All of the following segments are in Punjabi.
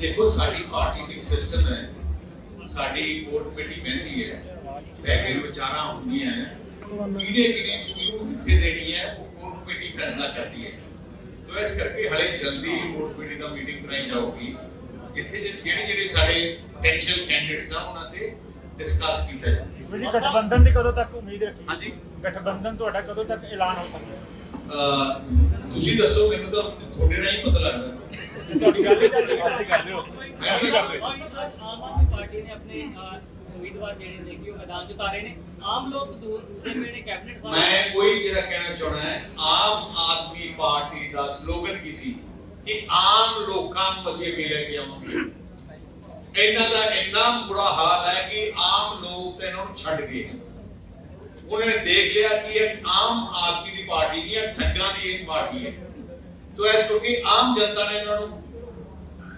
ਦੇਖੋ ਸਾਡੀ ਪਾਰਟੀ ਦੀ ਸਿਸਟਮ ਹੈ। ਸਾਡੀ ਕੋਰ ਕਮੇਟੀ ਬਹਿੰਦੀ ਹੈ। ਬਹਿ ਕੇ ਵਿਚਾਰਾਂ ਹੁੰਦੀਆਂ ਹੈ। ਕਿਹਨੇ ਕਿਹਨੇ ਕਿਹਨੂੰ ਕਿੱਥੇ ਦੇਣੀ ਹੈ ਉਹ ਕੋਰ ਕਮੇਟੀ ਫੈਸਲਾ ਕਰਦੀ ਹੈ। ਤੋ ਇਸ ਕਰਕੇ ਹਲੇ ਜਲਦੀ ਕੋਰ ਕਮੇਟੀ ਦਾ ਮੀਟਿੰਗ ਕਰਾਈ ਜਾਊਗੀ। ਜੇ- ਜਿਹੜੇ ਜਿਹੜੇ ਸਾਡੇ ਪੋਟੈਂਸ਼ੀਅਲ ਕੈਂਡੀਡੇਟਸ ਆ ਉਹਨਾਂ ਤੇ ਡਿਸਕਸ ਕੀਤਾ ਜਾਊਗਾ ਜੀ ਗਠਬੰਧਨ ਦੀ ਕਦੋਂ ਤੱਕ ਉਮੀਦ ਰੱਖੀ? ਹਾਂਜੀ। ਗਠਬੰਧਨ ਤੁਹਾਡਾ ਕਦੋਂ ਤੱਕ ਐਲਾਨ ਹੋ ਸਕਦਾ? ਤੁਸੀਂ ਦੱਸੋ ਮੈਨੂੰ ਤਾਂ ਤੁਹਾਡੇ ਨਾਲ ਹੀ ਪਤਾ ਲੱਗਦਾ। ਤੁਹਾਡੀ ਗੱਲ ਹੀ ਚੱਲਦੀ ਗੱਲ ਕਰਦੇ ਹੋ। ਮੈਂ ਕੀ ਕਰਦੇ ਆਮ ਆਦਮੀ ਪਾਰਟੀ ਨੇ ਆਪਣੇ ਉਮੀਦਵਾਰ ਜਿਹੜੇ ਨੇ ਕਿ ਉਹ ਮੈਦਾਨ 'ਚ ਉਤਾਰੇ ਨੇ। ਆਮ ਲੋਕ ਦੂਰ ਦੇ ਜਿਹੜੇ ਕੈਬਨਿਟ ਸਾਹਿਬ ਮੈਂ ਕੋਈ ਜਿਹੜਾ ਕਹਿਣਾ ਚਾਹਣਾ ਹੈ ਆਮ ਆਦਮੀ ਪਾਰਟੀ ਦਾ ਸਲੋਗਨ ਕੀ ਸੀ? ਕਿ ਆਮ ਲੋਕਾਂ ਨੂੰ ਅਸੀਂ ਅੱਗੇ ਲੈ ਕੇ ਆਵਾਂਗੇ। ਇਹਨਾਂ ਦਾ ਇੰਨਾ ਬੁਰਾ ਹਾਲ ਹੈ ਕਿ ਆਮ ਲੋਕ ਤਾਂ ਇਹਨਾਂ ਨੂੰ ਛੱਡ ਗਏ ਉਹਨਾਂ ਨੇ ਦੇਖ ਲਿਆ ਕਿ ਇਹ ਆਮ ਆਦਮੀ ਦੀ ਪਾਰਟੀ ਨਹੀਂ ਹੈ ਠੱਗਾਂ ਦੀ ਇੱਕ ਪਾਰਟੀ ਹੈ। ਤੋ ਇਸ ਕਰਕੇ ਆਮ ਜਨਤਾ ਨੇ ਇਹਨਾਂ ਨੂੰ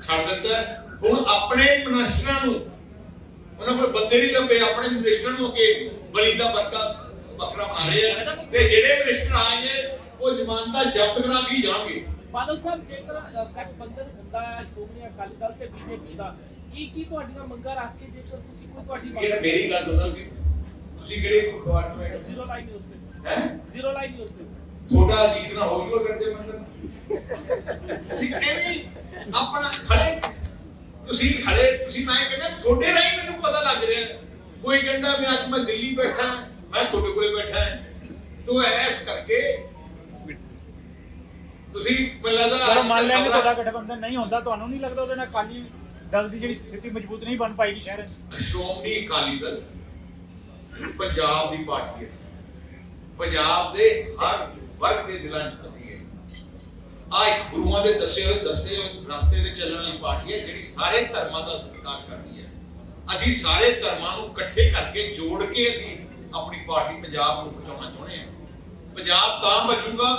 ਛੱਡ ਦਿੱਤਾ। ਹੁਣ ਆਪਣੇ ਮਿਨਿਸਟਰਾਂ ਨੂੰ ਉਹਨਾਂ ਕੋਲ ਬੰਦੇ ਨਹੀਂ ਲੱਭੇ ਆਪਣੇ ਮਿਨਿਸਟਰ ਨੂੰ ਅੱਗੇ ਬਲੀ ਦਾ ਬੱਕਾ ਬੱਕਰਾ ਰਹੇ ਆ। ਤੇ ਜਿਹੜੇ ਮਿਨਿਸਟਰ ਆਏ ਨੇ ਉਹ ਜ਼ਮਾਨਤਾਂ ਜ਼ਬਤ ਕਰਾ ਕੇ ਜਾਣਗੇ। ਬਾਦਲ ਸਾਹਿਬ ਜੇਕਰ ਗਠਬੰਧਨ ਹੁੰਦਾ ਹੈ ਸ਼੍ਰੋਮਣੀ ਅਕਾਲੀ ਦਲ ਤੇ ਬੀਜੇਪੀ ਦਾ ਕੀ ਕੀ ਤੁਹਾਡੀਆਂ ਮੰਗਾਂ ਰੱਖ ਕੇ ਜੇਕਰ ਤੁਸੀਂ ਕੋਈ ਤੁਹਾਡੀ ਇਹ ਮੇਰੀ ਗੱਲ ਸੁਣੋ ਕਿ ਤੁਸੀਂ ਕਿਹੜੇ ਅਖਬਾਰ ਚ ਹੈ? ਜ਼ੀਰੋ ਲਾਈਨ ਨਿਊਜ਼ ਤੇ। ਹੈ? ਜ਼ੀਰੋ ਲਾਈਨ ਨਿਊਜ਼ ਤੇ। ਤੁਹਾਡਾ ਅਜੀਤ ਨਾ ਹੋ ਜੂਗਾ ਗੱਜੇ ਮੰਦਰ ਠੀਕ ਐਵੇਂ ਆਪਣਾ ਖੜੇ ਤੁਸੀਂ ਖੜੇ ਤੁਸੀਂ ਮੈਂ ਕਹਿੰਦਾ ਤੁਹਾਡੇ ਰਾਹੀਂ ਮੈਨੂੰ ਪਤਾ ਲੱਗ ਰਿਹਾ ਕੋਈ ਕਹਿੰਦਾ ਮੈਂ ਅੱਜ ਮੈਂ ਦਿੱਲੀ ਬੈਠਾ ਮੈਂ ਤੁਹਾਡੇ ਕੋਲੇ ਬੈਠਾ ਤੋ ਐਸ ਕਰਕੇ ਤੁਸੀਂ ਚਲੋ ਮੰਨ ਖਬਰਾਂ- ਤੁਹਾਡਾ ਗਠਬੰਧਨ ਨਹੀਂ ਹੁੰਦਾ ਤੁਹਾਨੂੰ ਨਹੀਂ ਲੱਗਦਾ ਉਹਦੇ ਨਾਲ ਅਕਾਲੀ ਦਲ ਦੀ ਜਿਹੜੀ ਸਥਿਤੀ ਮਜ਼ਬੂਤ ਨਹੀਂ ਬਣ ਪਾਏਗੀ ਸ਼ਹਿਰ ਸ਼੍ਰੋਮਣੀ ਅਕਾਲੀ ਦਲ ਪੰਜਾਬ ਦੀ ਪਾਰਟੀ ਹੈ। ਪੰਜਾਬ ਦੇ ਹਰ ਵਰਗ ਦੇ ਦਿਲਾਂ 'ਚ ਫਸੀ ਹੈ ਆ ਇੱਕ ਗੁਰੂਆਂ ਦੇ ਦੱਸੇ ਹੋਏ ਦੱਸੇ ਹੋਏ ਰਸਤੇ ਤੇ ਚੱਲਣ ਵਾਲੀ ਪਾਰਟੀ ਹੈ ਜਿਹੜੀ ਸਾਰੇ ਧਰਮਾਂ ਦਾ ਸਤਿਕਾਰ ਕਰਦੀ ਹੈ। ਅਸੀਂ ਸਾਰੇ ਧਰਮਾਂ ਨੂੰ ਇਕੱਠੇ ਕਰਕੇ ਜੋੜ ਕੇ ਅਸੀਂ ਆਪਣੀ ਪਾਰਟੀ ਪੰਜਾਬ ਨੂੰ ਪਹੁੰਚਾਉਣਾ ਚਾਹੁੰਦੇ ਹਾਂ। ਪੰਜਾਬ ਤਾਂ ਬਚੂਗਾ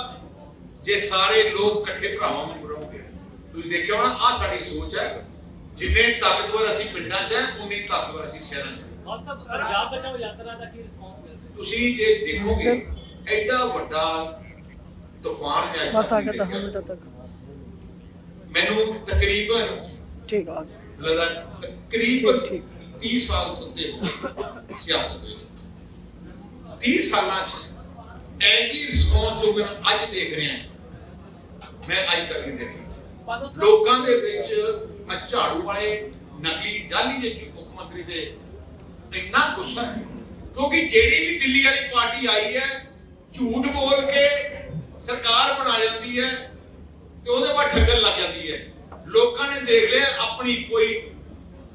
ਜੇ ਸਾਰੇ ਲੋਕ ਇਕੱਠੇ ਭਰਾਵਾਂ ਵਾਂਗ ਰਹੋਗੇ। ਤੁਸੀਂ ਦੇਖਿਆ ਹੋਣਾ ਆ ਸਾਡੀ ਸੋਚ ਹੈ। ਜਿੰਨੇ ਤਾਕਤਵਰ ਅਸੀਂ ਪਿੰਡਾਂ 'ਚ ਹੈ ਉਨੀ ਤਾਕਤਵਰ ਅਸੀਂ ਸ਼ਹਿਰਾਂ 'ਚ ਪੰਜਾਬ ਬਚਾਓ ਯਾਤਰਾ ਦਾ ਕੀ ਰਿਸਪੌਂਸ ਮਿਲ ਤੁਸੀਂ ਜੇ ਦੇਖੋਗੇ ਐਡਾ ਵੱਡਾ ਤੂਫਾਨ ਜਿਹਾ ਬਸ ਆ ਗਿਆ 10 ਦੇਖਿਆ। ਮਿੰਟ ਤੱਕ। ਮੈਨੂੰ ਤਕਰੀਬਨ ਠੀਕ ਆ। ਲਗਾ ਤਕਰੀਬਨ ਠੀਕ, 30 ਸਾਲ ਤੋਂ ਹੋ ਗਏ ਸਿਆਸਤ ਵਿੱਚ। 30 ਸਾਲਾਂ ਚ ਐ ਜੀ ਰਿਸਪੌਂਸ ਜੋ ਮੈਂ ਅੱਜ ਦੇਖ ਰਿਹਾ ਮੈਂ ਅੱਜ ਤੱਕ ਨਹੀਂ ਦੇਖੀ ਬਾਦਲ ਸਾਹਿਬ ਲੋਕਾਂ ਦੇ ਵਿੱਚ ਆਹ ਝਾੜੂ ਵਾਲੇ ਨਕਲੀ ਜਾਲੀ ਦੇ ਮੁੱਖ ਮੰਤਰੀ ਦੇ ਇੰਨਾ ਗੁੱਸਾ ਹੈ ਕਿਉਂਕਿ ਜਿਹੜੀ ਵੀ ਦਿੱਲੀ ਵਾਲੀ ਪਾਰਟੀ ਆਈ ਹੈ ਝੂਠ ਬੋਲ ਕੇ ਸਰਕਾਰ ਬਣਾ ਜਾਂਦੀ ਹੈ ਤੇ ਉਹਦੇ ਬਾਅਦ ਠੱਗਣ ਲੱਗ ਜਾਂਦੀ ਹੈ। ਲੋਕਾਂ ਨੇ ਦੇਖ ਲਿਆ, ਆਪਣੀ ਕੋਈ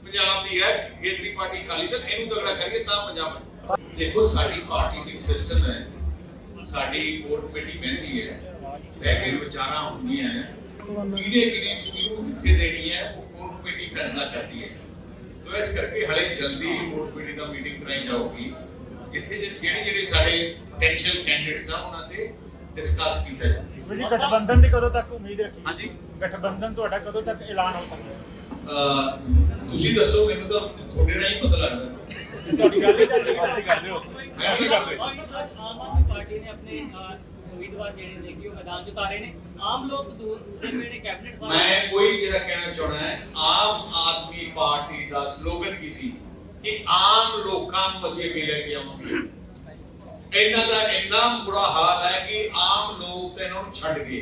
ਪੰਜਾਬ ਦੀ ਹੈ, ਖੇਤਰੀ ਪਾਰਟੀ ਅਕਾਲੀ ਦਲ, ਇਹਨੂੰ ਤਗੜਾ ਕਰੀਏ ਤਾਂ ਪੰਜਾਬ ਦੇਖੋ, ਸਾਡੀ ਪਾਰਟੀ ਦੀ ਸਿਸਟਮ ਹੈ, ਸਾਡੀ ਕੋਰ ਕਮੇਟੀ ਬਹਿੰਦੀ ਹੈ, ਬਹਿ ਕੇ ਵਿਚਾਰਾਂ ਹੁੰਦੀਆਂ ਹੈ, ਕਿਹਨੇ ਕਿਹਨੇ ਕਿਹਨੂੰ ਕਿੱਥੇ ਦੇਣੀ ਹੈ, ਉਹ ਕੋਰ ਕਮੇਟੀ ਫੈਸਲਾ ਕਰਦੀ ਹੈ। ਤੋ ਇਸ ਕਰਕੇ ਹਲੇ ਜਲਦੀ ਕੋਰ ਕਮੇਟੀ ਦਾ ਮੀਟਿੰਗ ਕਰਾਈ ਜਾਊਗੀ। ਜਿੱਥੇ ਜਿਹੜੇ ਜਿਹੜੇ ਸਾਡੇ ਪੋਟੈਂਸ਼ੀਅਲ ਕੈਂਡੀਡੇਟਸ ਆ, ਉਹਨਾਂ ਤੇ ਡਿਸਕਸ ਕੀਤਾ ਜਾਊਗਾ ਜੀ ਗਠਬੰਧਨ ਦੀ ਕਦੋਂ ਤੱਕ ਉਮੀਦ ਰੱਖੀ? ਹਾਂਜੀ। ਗਠਬੰਧਨ ਤੁਹਾਡਾ ਕਦੋਂ ਤੱਕ ਐਲਾਨ ਹੋ ਸਕਦਾ ਅਹ, ਤੁਸੀਂ ਦੱਸੋ ਮੈਨੂੰ ਤਾਂ ਤੁਹਾਡੇ ਨਾਲ ਹੀ ਪਤਾ ਲੱਗਦਾ। ਤੁਹਾਡੀ ਗੱਲ ਹੀ ਚੱਲਦੀ ਗੱਲ ਹੀ ਕਰਦੇ ਹੋ ਮੈਂ ਕੀ ਕਰਦੇ ਆਮ ਆਦਮੀ ਪਾਰਟੀ ਨੇ ਆਪਣੇ ਅਹ, ਉਮੀਦਵਾਰ ਜਿਹੜੇ ਨੇ ਕਿ ਉਹ ਮੈਦਾਨ 'ਚ ਉਤਾਰੇ ਨੇ। ਆਮ ਲੋਕ ਦੂਰ ਦੇ ਜਿਹੜੇ ਕੈਬਨਿਟ ਸਾਹਿਬ ਮੈਂ ਕੋਈ ਜਿਹੜਾ ਕਹਿਣਾ ਚਾਹਣਾ ਹੈ ਆਮ ਆਦਮੀ ਪਾਰਟੀ ਦਾ ਸਲੋਗਨ ਕੀ ਸੀ? ਕਿ ਆਮ ਲੋਕਾਂ ਨੂੰ ਅਸੀਂ ਅੱਗੇ ਲੈ ਕੇ ਆਵਾਂਗੇ। ਇਹਨਾਂ ਦਾ ਇੰਨਾ ਬੁਰਾ ਹਾਲ ਹੈ ਕਿ ਆਮ ਲੋਕ ਤਾਂ ਇਹਨਾਂ ਨੂੰ ਛੱਡ ਗਏ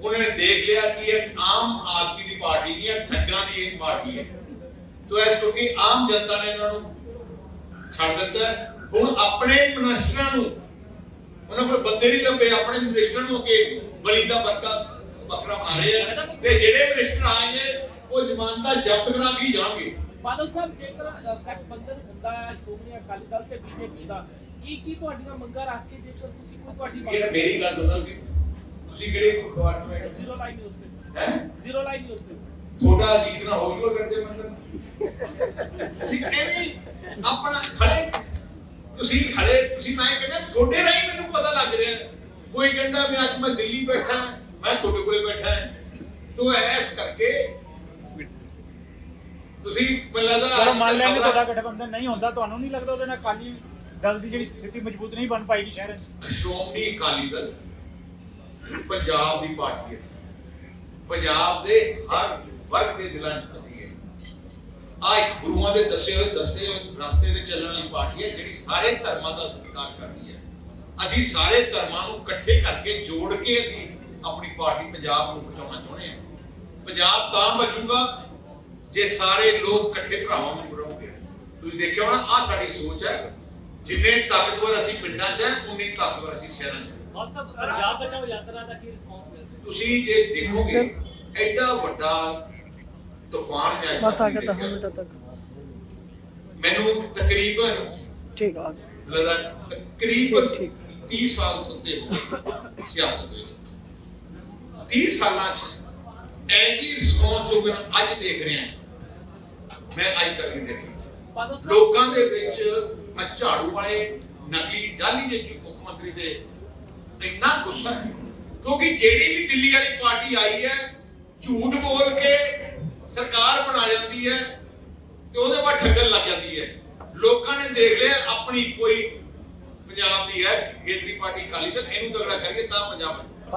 ਉਹਨਾਂ ਨੇ ਦੇਖ ਲਿਆ ਕਿ ਇਹ ਆਮ ਆਦਮੀ ਦੀ ਪਾਰਟੀ ਨਹੀਂ ਹੈ ਠੱਗਾਂ ਦੀ ਇੱਕ ਪਾਰਟੀ ਹੈ। ਤੋ ਇਸ ਕਰਕੇ ਆਮ ਜਨਤਾ ਨੇ ਇਹਨਾਂ ਨੂੰ ਛੱਡ ਦਿੱਤਾ ਹੁਣ ਆਪਣੇ ਮਿਨਿਸਟਰਾਂ ਨੂੰ, ਉਹਨਾਂ ਕੋਲ ਬੰਦੇ ਨਹੀਂ ਲੱਭੇ, ਆਪਣੇ ਮਿਨਿਸਟਰ ਨੂੰ ਅੱਗੇ ਬਲੀ ਦਾ ਬੱਕਾ ਬੱਕਰਾ ਬਣਾ ਆ। ਤੇ ਜਿਹੜੇ ਮਨਿਸਟਰ ਆਏ ਉਹ ਜ਼ਮਾਨਤਾਂ ਜ਼ਬਤ ਕਰਾ ਕੇ ਜਾਣਗੇ। ਬਾਦਲ ਸਾਹਿਬ, ਜੇਕਰ ਗਠਬੰਧਨ ਹੁੰਦਾ ਹੈ, ਸ਼੍ਰੋਮਣੀ ਅਕਾਲੀ ਦਲ ਤੇ ਬੀਜੇਪੀ ਦਾ ਕੀ ਕੀ ਤੁਹਾਡੀਆਂ ਮੰਗਾਂ ਰੱਖ ਕੇ ਜੇਕਰ ਤੁਸੀਂ ਕੋਈ ਤੁਹਾਡੀ ਇਹ ਮੇਰੀ ਗੱਲ ਸੁਣੋ ਕਿ ਤੁਸੀਂ ਕਿਹੜੇ ਅਖਬਾਰ ਚ ਹੈ ਜ਼ੀਰੋ ਲਾਈਨ ਨਿਊਜ਼ ਤੇ। ਹੈ? ਜ਼ੀਰੋ ਲਾਈਨ ਨਿਊਜ਼ ਤੇ। ਤੁਹਾਡਾ ਅਜੀਤ ਨਾ ਹੋ ਜੂਗਾ ਗੱਜੇ ਮੰਦਰ ਠੀਕ ਐਵੇਂ ਆਪਣਾ ਖੜੇ ਤੁਸੀਂ ਖੜੇ ਤੁਸੀਂ ਮੈਂ ਕਹਿੰਦਾ ਤੁਹਾਡੇ ਰਾਹੀਂ ਮੈਨੂੰ ਪਤਾ ਲੱਗ ਰਿਹਾ। ਕੋਈ ਕਹਿੰਦਾ ਮੈਂ ਅੱਜ ਮੈਂ ਦਿੱਲੀ ਬੈਠਾ ਮੈਂ ਤੁਹਾਡੇ ਕੋਲੇ ਬੈਠਾ। ਤੋ ਐਸ ਕਰਕੇ ਤੁਸੀਂ ਮੈਨੂੰ ਲੱਗਦਾ ਮੰਨ ਖਬਰਾਂ- ਤੁਹਾਡਾ ਗਠਬੰਧਨ ਨਹੀਂ ਹੁੰਦਾ ਤੁਹਾਨੂੰ ਨਹੀਂ ਲੱਗਦਾ ਉਹਦੇ ਨਾਲ ਅਕਾਲੀ ਦਲ ਦੀ ਜਿਹੜੀ ਸਥਿਤੀ ਮਜ਼ਬੂਤ ਨਹੀਂ ਬਣ ਪਾਏਗੀ ਸ਼ਹਿਰ 'ਚ। ਸ਼੍ਰੋਮਣੀ ਅਕਾਲੀ ਦਲ ਪੰਜਾਬ ਦੀ ਪਾਰਟੀ ਹੈ। ਪੰਜਾਬ ਦੇ ਹਰ ਵਰਗ ਦੇ ਦਿਲਾਂ 'ਚ ਫਸੀ ਹੈ। ਆ ਇੱਕ ਗੁਰੂਆਂ ਦੇ ਦੱਸੇ ਹੋਏ ਦੱਸੇ ਹੋਏ ਰਸਤੇ ਤੇ ਚੱਲਣ ਵਾਲੀ ਪਾਰਟੀ ਹੈ, ਜਿਹੜੀ ਸਾਰੇ ਧਰਮਾਂ ਦਾ ਸਤਿਕਾਰ ਕਰਦੀ ਹੈ। ਅਸੀਂ ਸਾਰੇ ਧਰਮਾਂ ਨੂੰ ਇਕੱਠੇ ਕਰਕੇ ਜੋੜ ਕੇ ਅਸੀਂ ਆਪਣੀ ਪਾਰਟੀ ਪੰਜਾਬ ਨੂੰ ਬਚਾਉਣਾ ਚਾਹੁੰਦੇ ਹਾਂ। ਪੰਜਾਬ ਤਾਂ ਬਚੂਗਾ ਜੇ ਸਾਰੇ ਲੋਕ ਇਕੱਠੇ ਭਰਾਵਾਂ ਨੂੰ ਰਹੋਗੇ ਤੁਸੀਂ ਦੇਖਿਆ ਹੋਣਾ ਆ ਸਾਡੀ ਸੋਚ ਹੈ ਜਿੰਨੇ ਤਾਕਤਵਰ ਅਸੀਂ ਪਿੰਡਾਂ 'ਚ ਹੈ ਉਨੀ ਤਾਕਤਵਰ ਅਸੀਂ ਸ਼ਹਿਰਾਂ 'ਚ WhatsApp ਤੁਸੀਂ ਜੇ ਦੇਖੋਗੇ ਐਡਾ ਵੱਡਾ ਤੂਫਾਨ ਮੈਨੂੰ ਤਕਰੀਬਨ ਠੀਕ ਆ। ਲਗਾ ਤਕਰੀਬਨ 30 ਸਾਲ ਤੋਂ ਤੇ ਸਿਆਸਤ ਵਿੱਚ। 30 ਸਾਲਾਂ 'ਚ ਐਜੀ ਰਿਸਪੌਂਸ ਜੋ ਮੈਂ ਅੱਜ ਦੇਖ ਰਿਹਾ ਮੈਂ ਅੱਜ ਤੱਕ ਨਹੀਂ ਦੇਖਿਆ। ਲੋਕਾਂ ਦੇ ਵਿੱਚ ਆ ਝਾੜੂ ਵਾਲੇ, ਨਕਲੀ ਜਾਲੀ ਦੇ ਮੁੱਖ ਮੰਤਰੀ ਦੇ ਇੰਨਾ ਗੁੱਸਾ ਹੈ। ਕਿਉਂਕਿ ਜਿਹੜੀ ਵੀ ਦਿੱਲੀ ਵਾਲੀ ਪਾਰਟੀ ਆਈ ਹੈ, ਝੂਠ ਬੋਲ ਕੇ ਸਰਕਾਰ ਬਣਾ ਜਾਂਦੀ ਹੈ ਤੇ ਉਹਦੇ ਬਾਅਦ ਠੱਗਣ ਲੱਗ ਜਾਂਦੀ ਹੈ। ਲੋਕਾਂ ਨੇ ਦੇਖ ਲਿਆ, ਆਪਣੀ ਕੋਈ ਪੰਜਾਬ ਦੀ ਹੈ, ਖੇਤਰੀ ਪਾਰਟੀ ਅਕਾਲੀ ਦਲ, ਇਹਨੂੰ ਤਗੜਾ ਕਰੀਏ ਤਾਂ ਪੰਜਾਬ